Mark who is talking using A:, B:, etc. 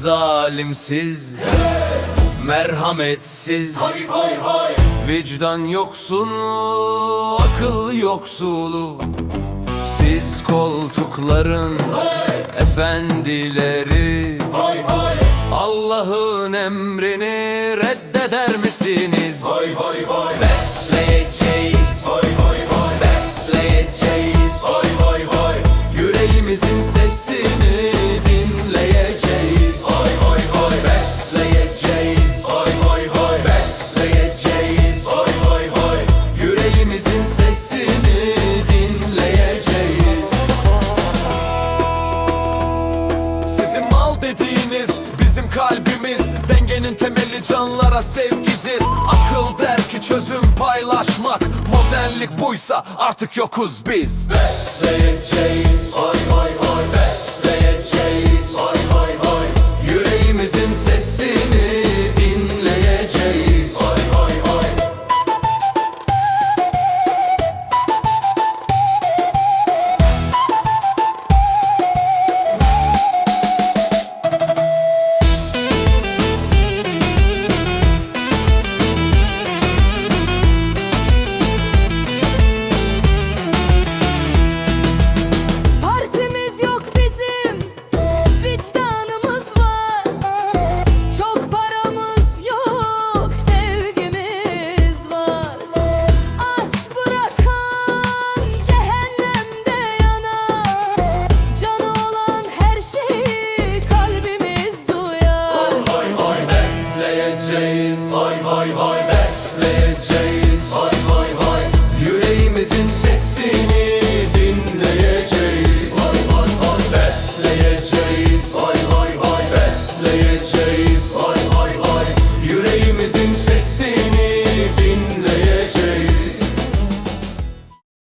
A: zalimsiz Merhametsiz. Vicdan yoksunu Akıl yoksulu. Siz koltukların Efendileri. Allah'ın emrini reddeder misiniz?
B: Kalbimiz. Dengenin temeli canlara sevgidir. Akıl der ki çözüm paylaşmak. Modernlik buysa artık yokuz biz.
A: Besleyeceğiz gideceğiz Vay vay vay be